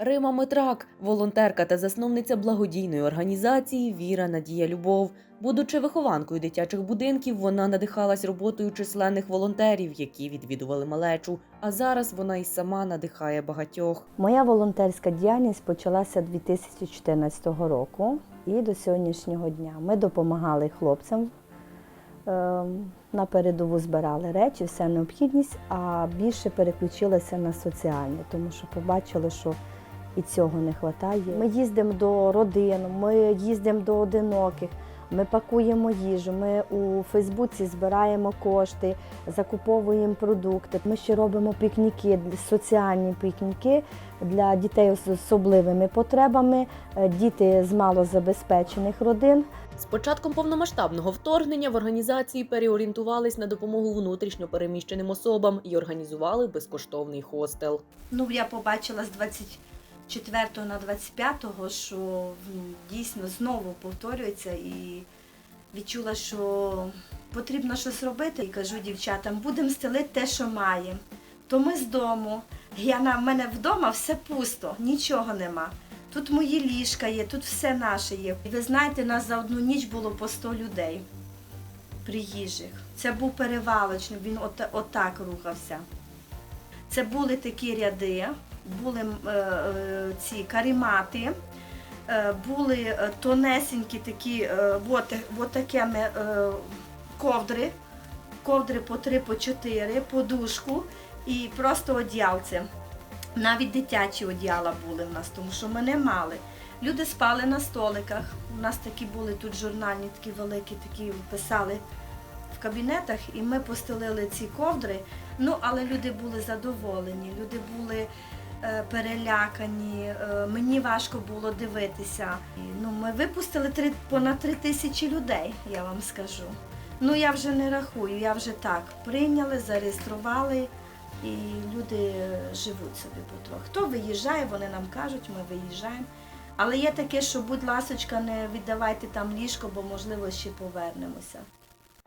Рима Митрак, волонтерка та засновниця благодійної організації Віра, Надія, Любов. Будучи вихованкою дитячих будинків, вона надихалась роботою численних волонтерів, які відвідували малечу. А зараз вона й сама надихає багатьох. Моя волонтерська діяльність почалася 2014 року і до сьогоднішнього дня. Ми допомагали хлопцям ем, на передову збирали речі, вся необхідність, а більше переключилася на соціальне, тому що побачили, що і цього не вистачає. Ми їздимо до родин, ми їздимо до одиноких. Ми пакуємо їжу, ми у Фейсбуці збираємо кошти, закуповуємо продукти. Ми ще робимо пікніки, соціальні пікніки для дітей з особливими потребами, е, діти з малозабезпечених родин. З початком повномасштабного вторгнення в організації переорієнтувались на допомогу внутрішньо переміщеним особам і організували безкоштовний хостел. Ну, я побачила з 24 на 25, що дійсно знову повторюється і відчула, що потрібно щось робити. І кажу дівчатам, будемо стелити те, що маємо. То ми з дому. Я на в мене вдома все пусто, нічого нема. Тут мої ліжка є, тут все наше є. І ви знаєте, нас за одну ніч було по 100 людей приїжджих. Це був перевалочник, він от, отак рухався. Це були такі ряди, були е, е, ці карімати, е, були тонесенькі такі от, от такими е, ковдри, ковдри по три, по чотири, подушку і просто одіялце. Навіть дитячі одіяла були в нас, тому що ми не мали. Люди спали на столиках. У нас такі були тут журнальні, такі великі, такі писали в кабінетах, і ми постелили ці ковдри. Ну, але люди були задоволені, люди були перелякані. е, мені важко було дивитися. Ну, ми випустили три, понад три тисячі людей, я вам скажу. Ну, я вже не рахую, я вже так прийняли, зареєстрували. І люди живуть собі потроху. Хто виїжджає, вони нам кажуть, ми виїжджаємо. Але є таке, що, будь ласочка, не віддавайте там ліжко, бо можливо ще повернемося.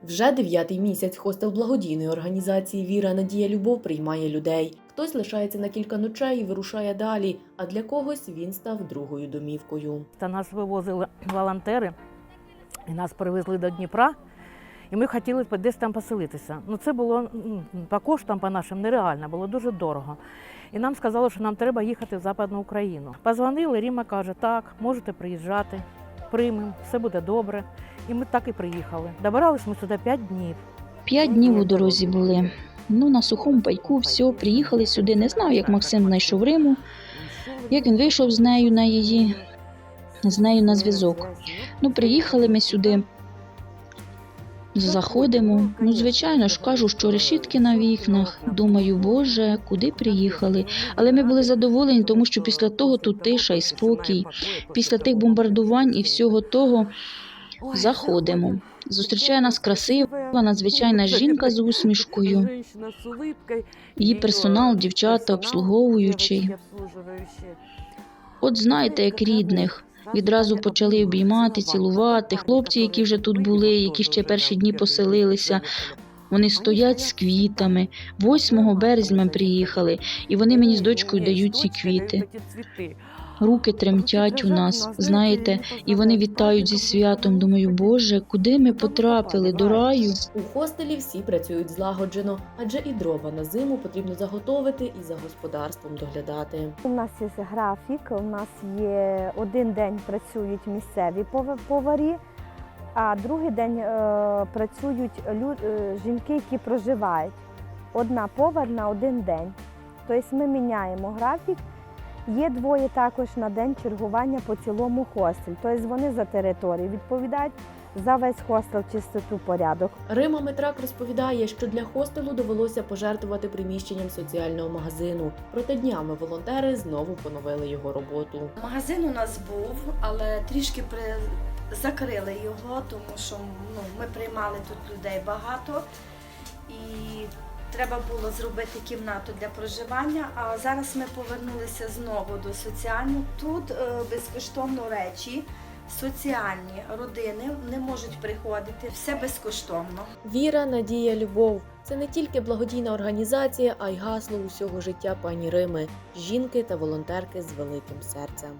Вже дев'ятий місяць хостел благодійної організації Віра, Надія, Любов приймає людей. Хтось лишається на кілька ночей і вирушає далі, а для когось він став другою домівкою. Та нас вивозили волонтери, і нас привезли до Дніпра, і ми хотіли десь там поселитися. Ну це було по коштам, по нашим нереально, було дуже дорого. І нам сказали, що нам треба їхати в Западну Україну. Позвонили, Ріма каже, так, можете приїжджати, приймемо, все буде добре. І ми так і приїхали. Добирались ми сюди 5 днів. П'ять днів у дорозі були. Ну, на сухому пайку, все, приїхали сюди. Не знаю, як Максим знайшов Риму, як він вийшов з нею на її, з нею на зв'язок. Ну, приїхали ми сюди, заходимо. Ну, звичайно ж, кажу, що решітки на вікнах. Думаю, боже, куди приїхали. Але ми були задоволені, тому що після того тут тиша і спокій. Після тих бомбардувань і всього того заходимо. Зустрічає нас красива, надзвичайна жінка з усмішкою. Її персонал, дівчата, обслуговуючий. От знаєте, як рідних. Відразу почали обіймати, цілувати. Хлопці, які вже тут були, які ще перші дні поселилися. Вони стоять з квітами. 8 березня приїхали, і вони мені з дочкою дають ці квіти. Руки тремтять у нас, знаєте, і вони вітають зі святом. Думаю, Боже, куди ми потрапили до раю? У хостелі всі працюють злагоджено, адже і дрова на зиму потрібно заготовити і за господарством доглядати. У нас є графік, у нас є один день працюють місцеві пова- поварі, а другий день е, працюють лю- е, жінки, які проживають. Одна повар на один день. Тобто ми міняємо графік. Є двоє також на день чергування по цілому хостелі. Тобто вони за територію відповідають за весь хостел чистоту порядок. Рима Митрак розповідає, що для хостелу довелося пожертвувати приміщенням соціального магазину. Проте днями волонтери знову поновили його роботу. Магазин у нас був, але трішки при... закрили його, тому що ну, ми приймали тут людей багато і треба було зробити кімнату для проживання. А зараз ми повернулися знову до соціального. Тут е, безкоштовно речі. соціальні родини не можуть приходити, все безкоштовно. Віра, надія, любов це не тільки благодійна організація, а й гасло усього життя пані Рими, жінки та волонтерки з великим серцем.